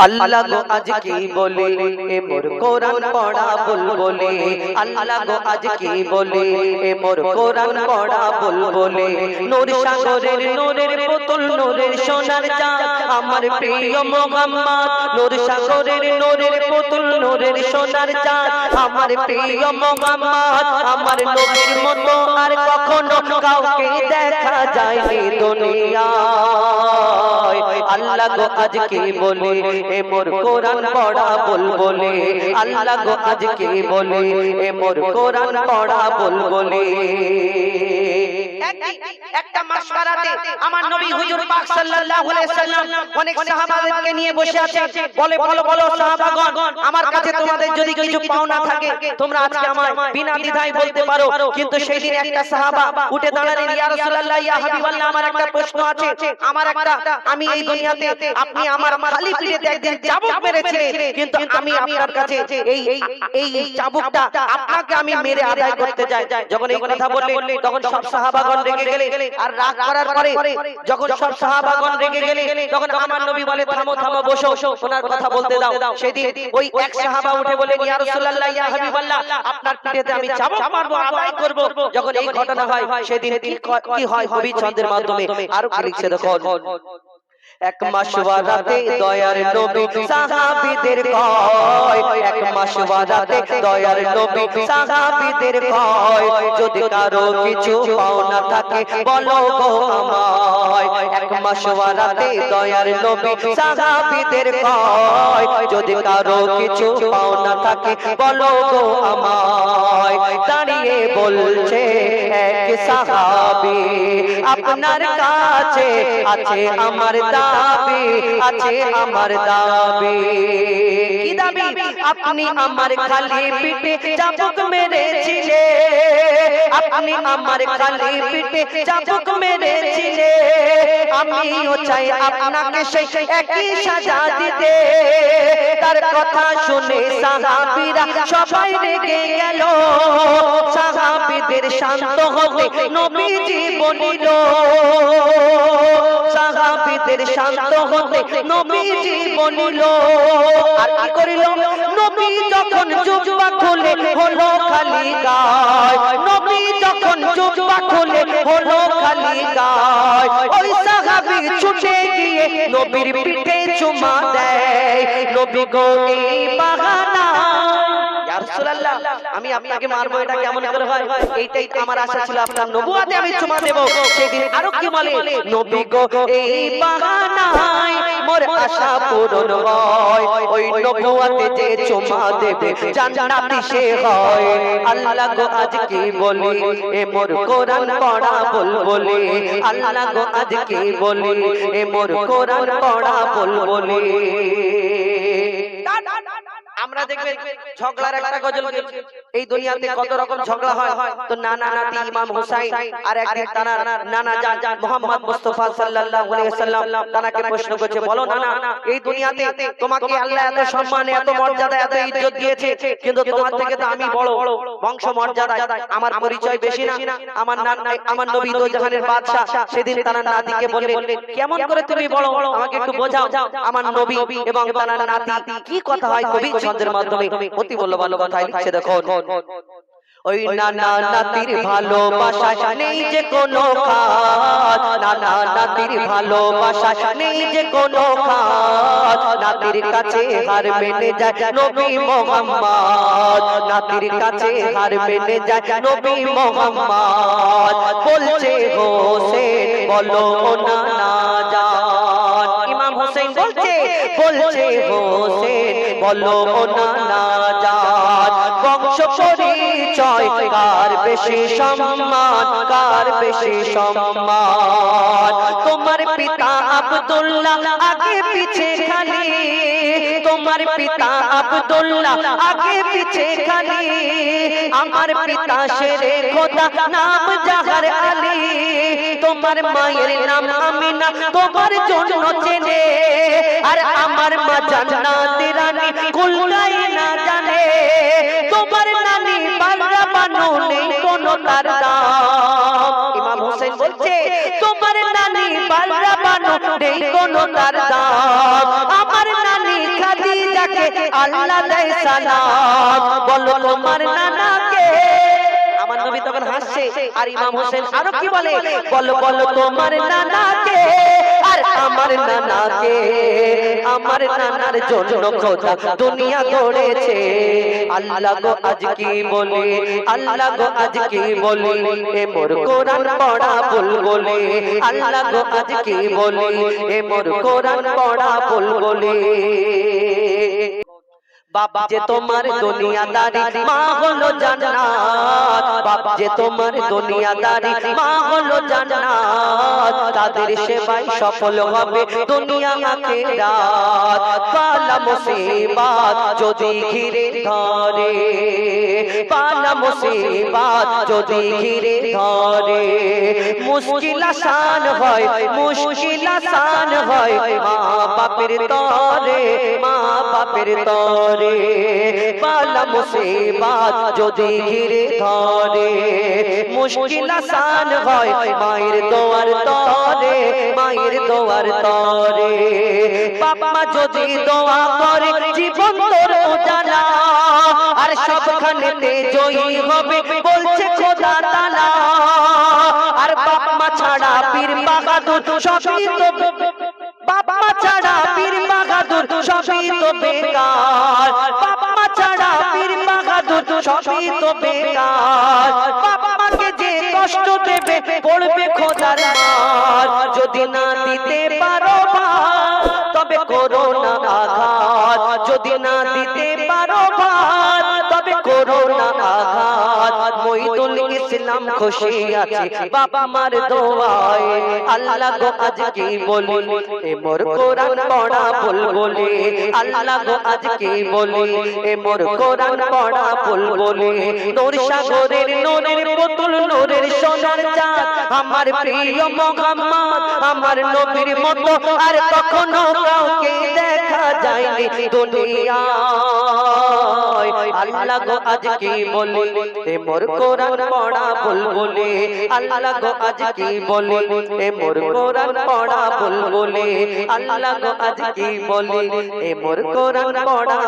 আল্লাহ গো আজ কি বলে এ মোর কোরআন পড়া বল বলে আল্লাহ গো আজ কি বলে এ মোর কোরআন পড়া বল বলে নূর সাগরের নূরের পুতুল নূরের সোনার চাঁদ। আমার প্রিয় মোহাম্মদ নূর সাগরের নূরের পুতুল নূরের সোনার চাঁদ। আমার প্রিয় মোহাম্মদ আমার নবীর মতো আর কখনো কাউকে দেখা যায়নি দুনিয়ায়। আল্লাহ গো আজ কি বলে এ মোর কোরআন পড়া বল বলে আল্লাহ গো আজকে বলে, এ মোর কোরআন পড়া বল বলে একটা মাসবারাতে আমার নবী হুজুর পাক সাল্লাল্লাহু আলাইহি সাল্লাম অনেক সাহাবাদেরকে নিয়ে বসে আছে বলে বলো বলো সাহাবাগণ আমার কাছে তোমাদের যদি কিছু পাওনা থাকে তোমরা আজকে আমার বিনা দ্বিধায় বলতে পারো। কিন্তু সেই দিন একটা সাহাবা উঠে দাঁড়ালেন ইয়া রাসূলুল্লাহ ইয়া হাবিবাল্লাহ আমার একটা প্রশ্ন আছে। আমার একটা আমি এই দুনিয়াতে আপনি আমার খালি পিঠেতে একদিন চাবুক মেরেছিলেন কিন্তু আমি আপনার কাছে এই এই এই চাবুকটা আপনাকে আমি মেরে আদায় করতে চাই যখন এই কথা বললেন তখন সব সাহাবাগণ রেগে গেলে আর রাগ করার পরে যখন সব সাহাবাগণ রেগে গেলে তখন আমার নবী বলে থামো থামো বসো। ওনার কথা বলতে দাও। সেদিন ওই এক সাহাবা উঠে বলে ইয়া রাসূলুল্লাহ ইয়া হাবিবাল্লাহ আপনার পিঠেতে আমি চাবুক মারবো আদায় করব। যখন এই ঘটনা হয় সেদিন কি হয়? কবি ছন্দের মাধ্যমে। আর কি লিখছে দেখো এক মাসওয়ারাতে দয়ার নবী সাহাবীদের কয় এক মাসওয়ারাতে দয়ার নবী সাহাবীদের কয় যদি কারও কিছু পাওনা থাকে বলো গো আমায়। এক মাসওয়ারাতে দয়ার নবী সাহাবীদের কয় যদি কারও কিছু পাওনা থাকে বলো গো আমায়। দাঁড়িয়ে বলছে এক সাহাবী আপনার কাছে আছে আমার দাবি আছে আমার দাবি। কি দাবি? আপনি আমার খালি পিঠে মেরেছিলে। আপনি আমার খালি পিঠে মেরেছিলে। আমিও চাই আপনাকে সেই একই সাজা দিতে। তার কথা শুনে সাহাবীরা সবাই রেগে গেল। সাহাবীদের শান্ত হতে নবীজি বলিল সাহাবীদের শান্ত হতে নবীজি বলিল, আর কি করিল? নবী যখন জুব্বা খুলে হলো খালি গায়, নবী যখন জুব্বা খুলে হলো খালি গায়, ওই সাহাবী ছুটে গিয়ে নবীর পিঠে চুমা দেয়, নবী গো, এই বাহানা রাসূলুল্লাহ, আমি আপনাকে মারবো এটা কেমন করে হয়? এইটাই আমার আশা ছিল আপনার নবুয়াতে আমি চুমা দেব। সেদিন আরও কি বলে নবী গো এই বাহানায় মোর আশা পূরণ হয়। ওই নবুয়াতে যে চুমা দেবে জান্নাতি সে হয়। আল্লাহ গো আজ কি বলি? এ মোর কোরআন পড়া বল বলি। আল্লাহ গো আজ কি বলি? এ মোর কোরআন পড়া বল। বলি। আমরা দেখবেন ঝগড়ার একটা গজল। এই দুনিয়াতে কত রকম ঝগড়া হয়? তো নানা নাতি ইমাম হুসাইন আর একদিন তারা নানা জান মোহাম্মদ মুস্তাফা সাল্লাল্লাহু আলাইহি ওয়াসাল্লাম তানাকে প্রশ্ন করছে বলো নানা এই দুনিয়াতে তোমাকে আল্লাহ এত সম্মান এত মর্যাদা এত ইজ্জত দিয়েছে কিন্তু তোমার থেকে তো আমি বড় বংশ মর্যাদা আমার পরিচয় বেশি না। আমার নানা আমার নবী দো জাহানের বাদশা সেদিন তার নাতিকে বললেন কেমন করে তুমি বড় আমাকে একটু বোঝাও। আমার নবী এবং তার নাতি কি কথা হয় কবি ছন্দের মাধ্যমে অতি ভালো কথা লিখছে দেখো ওই নানা নাতির ভালোবাসা নেই যে কোনো কাজ। নানা নাতির ভালোবাসা নেই যে কোনো কাজ। নাতির কাছে হার মেনে যায় নবী মোহাম্মদ। নাতির কাছে হার মেনে যায় নবী মোহাম্মদ। বলছে হোসেন, বলো না না, জান। ইমাম হোসেন বলছে বলছে হোসেন। বলো কার বেশি সম্মান, কার বেশি সম্মান? তোমার পিতা আব্দুল্লাহ আগে পিছে খালি। তোমার পিতা আব্দুল্লাহ আগে পিছে খালি। আমার পিতা শেরে খোদা, নাম জাহার আলী। তোমার মায়ের নাম আমিনা, তোমার জন্য চেনে। আর আমার মা জান্নাতি নেই দাম ইমাম হোসেন বলছে, তোমার নানি পাল্লা বানো, নেই কোনো তার দাম। আমার নানি আল্লাহ দেয় সালাম। বলো, তোমার নানাকে নবী তখন হাসছে আর ইমাম হোসেন আরও কি বলে? বলো বলো তোমার নানাকে আর আমার নানাকে আমার নানার জন্য খোদা দুনিয়া গড়েছে আল্লাহ গো আজ কি বলে? আল্লাহ গো আজ কি বলে? এ মোর কোরআন পড়া বল বলে আল্লাহ গো আজ কি বলে? এ মোর কোরআন পড়া বল বলে বাবা যে তোমার দুনিয়াদারি মা হলো জান্নাত। বাবা যে তোমার দুনিয়াদারি মা হলো জান্নাত। তাদের সেবায় সফল হবে দুনিয়া আখিরাত। পালা মুসিবাত যদি ঘিরে ধরে। পালা মুসিবাত যদি ঘিরে ধরে। মুশকিল আসান হয় মুশকিল আসান হয়। মা বাপের তরে মা বাপের তরে। পালা মুসিবাত যদি ঘিরে ধরে। মুশকিল আসান হয় মায়ের দোয়ার তরে, মায়ের দোয়ার তরে। বাবা যদি দোয়া করে জীবন তোর উজালা আর সবখানেতে জয়ী হবে বলছে খোদা তালা। আর বাবা ছাড়া পীর বাহাদুর সবই তো বাবা ছাড়া পীর বাহাদুর সবই তো বেকার। বাবা ছাড়া পীর বাহাদুর সবই তো বেকার। বাবাকে যে কষ্ট দেবে পড়বে খোদার যদি না দিতে পারো তবে করো ইসলাম খুশি আছি। বাবা মার দোয়ায় আল্লাহ গো আজ কি বলি। এ মোর কোরআন পড়া বল। বলে। আল্লাহ গো আজ কি বলি। এ মোর কোরআন পড়া বল। বলে। নূর সাগরের নূরের বোতল নূরের আমার প্রিয় মোহাম্মদ, আমার নবীর মতো আর কখনো কাউকে দেখা যায়নি দুনিয়ায়। আল্লাহ গো আজ বলি, এ মোর কোরআন পড়া বল বলে আল্লাহ গো বলি মোর কোরআন পড়া আল্লাহ গো বলি মোর কোরআন পড়া